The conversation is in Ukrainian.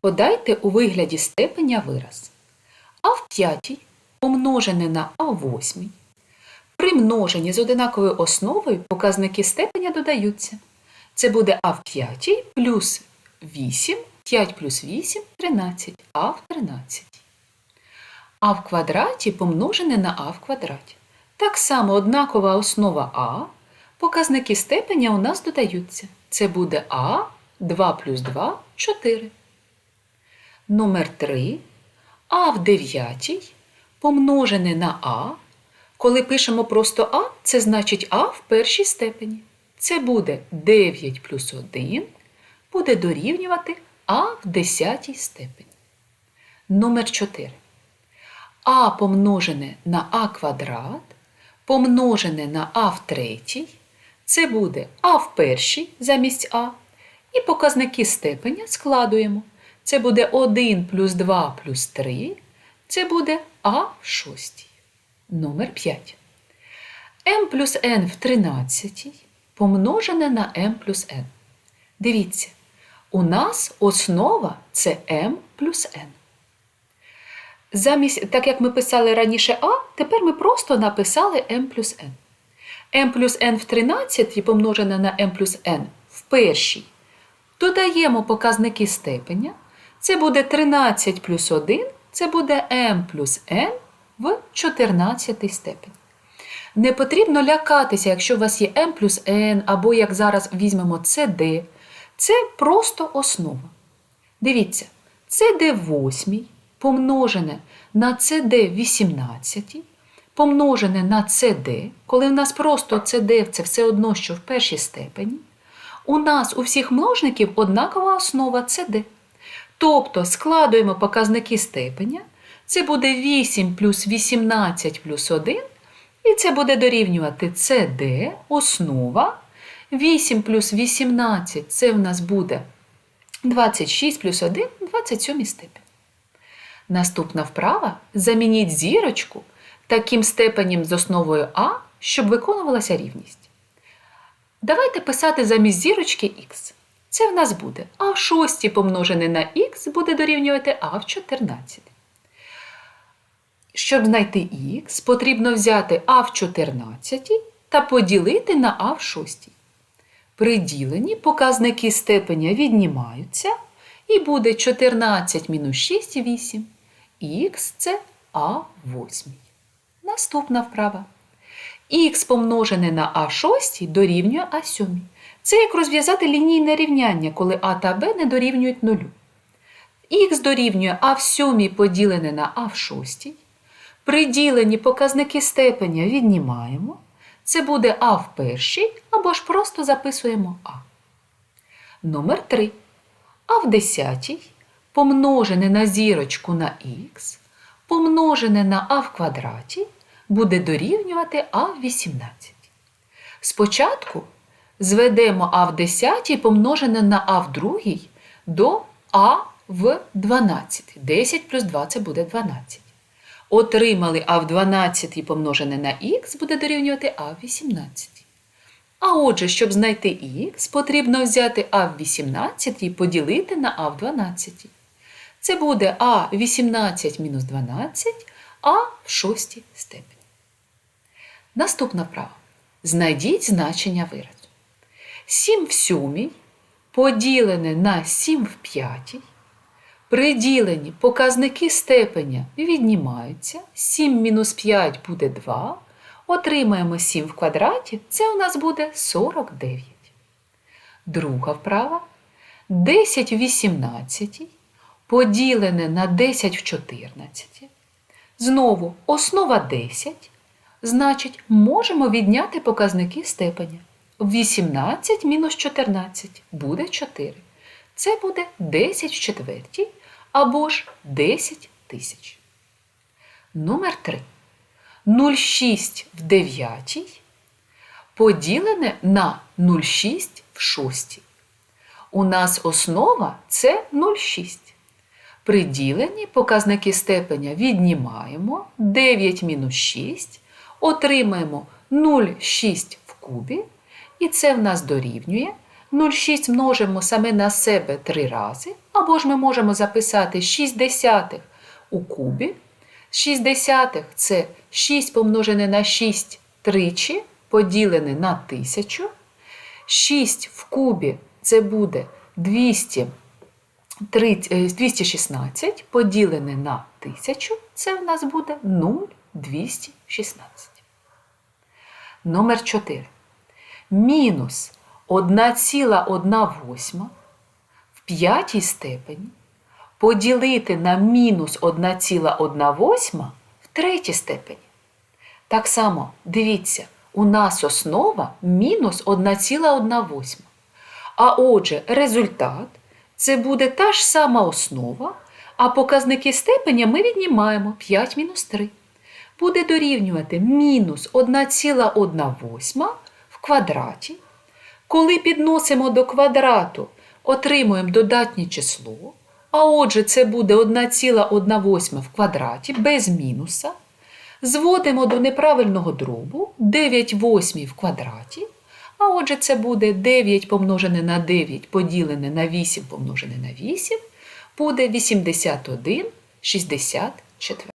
Подайте у вигляді степеня вираз. А в п'ятій помножене на А в восьмій. При множенні з одинаковою основою показники степеня додаються. Це буде А в п'ятій плюс 8, 5 плюс 8 – 13, А в 13. А в квадраті помножене на А в квадраті. Так само однакова основа А, показники степеня у нас додаються. Це буде А 2 плюс 2 – 4. Номер 3. А в дев'ятій помножене на А. Коли пишемо просто А, це значить А в першій степені. Це буде 9 плюс 1 буде дорівнювати А в десятій степені. Номер 4. А помножене на А квадрат помножене на А в третій. Це буде А в першій замість А. І показники степеня складуємо. Це буде 1 плюс 2 плюс 3. Це буде А в шостій. Номер 5. m плюс n в 13 помножене на m плюс n. Дивіться, у нас основа це m плюс n. Замість, так як ми писали раніше А, тепер ми просто написали m плюс n. m плюс n в 13 помножене на m плюс n в першій. Додаємо показники степеня. Це буде 13 плюс 1, це буде m плюс n в 14 степені. Не потрібно лякатися, якщо у вас є m плюс n, або, як зараз візьмемо CD. Це просто основа. Дивіться, cd 8 помножене на CD в 18, помножене на CD, коли в нас просто CD це все одно, що в першій степені. У нас у всіх множників однакова основа CD. Тобто складуємо показники степеня. Це буде 8 плюс 18 плюс 1, і це буде дорівнювати CD, основа. 8 плюс 18 це в нас буде 26 плюс 1 27 степень. Наступна вправа замініть зірочку таким степенем з основою А, щоб виконувалася рівність. Давайте писати замість зірочки х. Це в нас буде А в 6 помножене на х буде дорівнювати А в 14. Щоб знайти х, потрібно взяти А в 14 та поділити на А в 6. При діленні показники степеня віднімаються, і буде 14 мінус 6 8. Х це А8. Наступна вправа. Х помножене на А6 дорівнює А7. Це як розв'язати лінійне рівняння, коли А та Б не дорівнюють нулю. Х дорівнює А в 7 поділене на А в 6. При діленні показники степеня віднімаємо. Це буде А в першій або ж просто записуємо А. Номер 3. А в десятій помножене на зірочку на х, помножене на А в квадраті буде дорівнювати А в 18. Спочатку зведемо А в 10 помножене на А в другій до А в 12. 10 плюс 2 це буде 12. Отримали А в 12 помножене на х буде дорівнювати А в 18. А отже, щоб знайти х, потрібно взяти А в 18 і поділити на А в 12. Це буде А 18 мінус 12, А в 6 степені. Наступна вправа. Знайдіть значення виразу. 7 в 7 поділене на 7 в 5. При діленні показники степеня віднімаються. 7 мінус 5 буде 2. Отримаємо 7 в квадраті, це у нас буде 49. Друга вправа. 10 в 18 поділене на 10 в 14. Знову основа 10. Значить, можемо відняти показники степеня. 18 мінус 14 буде 4. Це буде 10 в четвертій або ж 10 тисяч. Номер 3. 0,6 в 9 поділене на 0,6 в 6. У нас основа це 0,6. При діленні показники степеня віднімаємо 9 мінус 6, отримаємо 0,6 в кубі, і це в нас дорівнює 0,6 множимо саме на себе 3 рази, або ж ми можемо записати 6 десятих у кубі. 6 десятих – це 6 помножене на 6 тричі, поділене на 1000. 6 в кубі це буде 200, 216 поділене на 1000, це у нас буде 0,216. Номер 4. Мінус 1,1 в п'ятій степені поділити на мінус 1,1 в третій степені. Так само, дивіться, у нас основа мінус 1,1. А отже, результат це буде та ж сама основа, а показники степеня ми віднімаємо 5 мінус 3. Буде дорівнювати мінус 1,1 квадраті. Коли підносимо до квадрату, отримуємо додатнє число. А отже, це буде 1,1 в квадраті без мінуса. Зводимо до неправильного дробу 9 восьмій в квадраті. А отже, це буде 9 помножене на 9 поділене на 8 помножене на 8, буде 81 64.